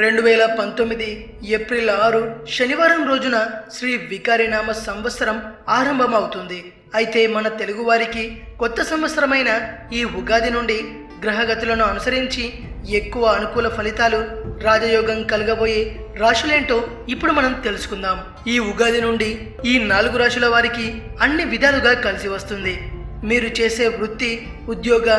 రెండు వేల పంతొమ్మిది ఏప్రిల్ ఆరు శనివారం రోజున శ్రీ వికారినామ సంవత్సరం ఆరంభమవుతుంది. అయితే మన తెలుగువారికి కొత్త సంవత్సరమైన ఈ ఉగాది నుండి గ్రహగతులను అనుసరించి ఎక్కువ అనుకూల ఫలితాలు రాజయోగం కలగబోయే రాశులేంటో ఇప్పుడు మనం తెలుసుకుందాం. ఈ ఉగాది నుండి ఈ నాలుగు రాశుల వారికి అన్ని విధాలుగా కలిసి వస్తుంది. మీరు చేసే వృత్తి ఉద్యోగ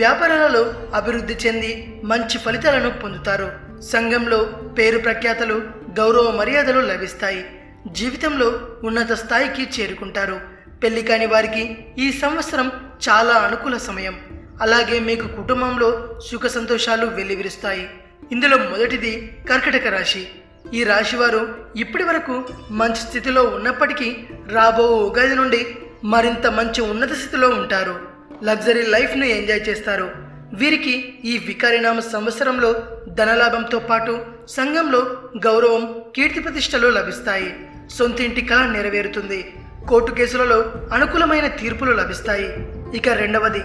వ్యాపారాలలో అభివృద్ధి చెంది మంచి ఫలితాలను పొందుతారు. సంఘంలో పేరు ప్రఖ్యాతలు గౌరవ మర్యాదలు లభిస్తాయి. జీవితంలో ఉన్నత స్థాయికి చేరుకుంటారు. పెళ్ళి కాని వారికి ఈ సంవత్సరం చాలా అనుకూల సమయం. అలాగే మీకు కుటుంబంలో సుఖ సంతోషాలు వెల్లివిరుస్తాయి. ఇందులో మొదటిది కర్కటక రాశి. ఈ రాశి వారు ఇప్పటి వరకు మంచి స్థితిలో ఉన్నప్పటికీ రాబో ఉగాది నుండి మరింత మంచి ఉన్నత స్థితిలో ఉంటారు. లగ్జరీ లైఫ్ను ఎంజాయ్ చేస్తారు. వీరికి ఈ వికారినామ సంవత్సరంలో ధనలాభంతో పాటు సంఘంలో గౌరవం కీర్తి ప్రతిష్టలు లభిస్తాయి. సొంతింటి కళ నెరవేరుతుంది. కోర్టు కేసులలో అనుకూలమైన తీర్పులు లభిస్తాయి. ఇక రెండవది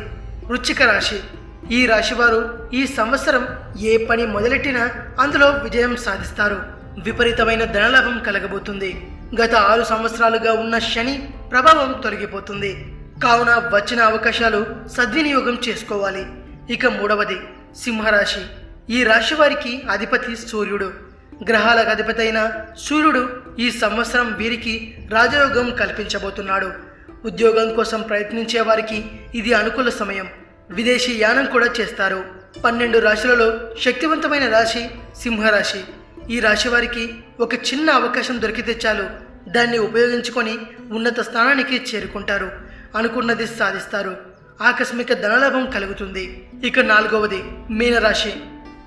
వృచ్చిక రాశి. ఈ రాశివారు ఈ సంవత్సరం ఏ పని మొదలెట్టినా అందులో విజయం సాధిస్తారు. విపరీతమైన ధనలాభం కలగబోతుంది. గత ఆరు సంవత్సరాలుగా ఉన్న శని ప్రభావం తొలగిపోతుంది. కావున వచ్చిన అవకాశాలు సద్వినియోగం చేసుకోవాలి. ఇక మూడవది సింహరాశి. ఈ రాశి వారికి అధిపతి సూర్యుడు. గ్రహాలకు అధిపతి అయిన సూర్యుడు ఈ సంవత్సరం వీరికి రాజయోగం కల్పించబోతున్నాడు. ఉద్యోగం కోసం ప్రయత్నించే వారికి ఇది అనుకూల సమయం. విదేశీ యానం కూడా చేస్తారు. పన్నెండు రాశులలో శక్తివంతమైన రాశి సింహరాశి. ఈ రాశి వారికి ఒక చిన్న అవకాశం దొరికితే చాలు. దాన్ని ఉపయోగించుకొని ఉన్నత స్థానానికి చేరుకుంటారు. అనుకున్నది సాధిస్తారు. ఆకస్మిక ధనలాభం కలుగుతుంది. ఇక నాలుగవది మీనరాశి.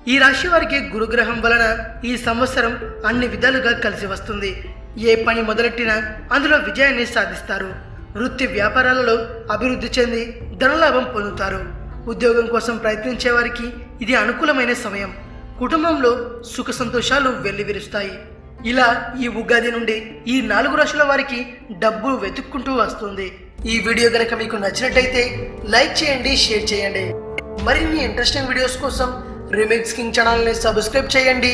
ఈ రాశి వారికి గురుగ్రహం వలన ఈ సంవత్సరం అన్ని విధాలుగా కలిసి వస్తుంది. ఏ పని మొదలెట్టినా అందులో విజయాన్ని సాధిస్తారు. వృత్తి వ్యాపారాలలో అభివృద్ధి చెంది ధనలాభం పొందుతారు. ఉద్యోగం కోసం ప్రయత్నించే వారికి ఇది అనుకూలమైన సమయం. కుటుంబంలో సుఖ సంతోషాలు వెల్లివిరుస్తాయి. ఇలా ఈ ఉగాది నుండి ఈ నాలుగు రాశుల వారికి డబ్బు వెతుక్కుంటూ వస్తుంది. ఈ వీడియో కనుక మీకు నచ్చినట్టయితే లైక్ చేయండి షేర్ చేయండి. మరిన్ని ఇంట్రెస్టింగ్ వీడియోస్ కోసం రిమిక్స్ కింగ్ ఛానల్ని సబ్స్క్రైబ్ చేయండి.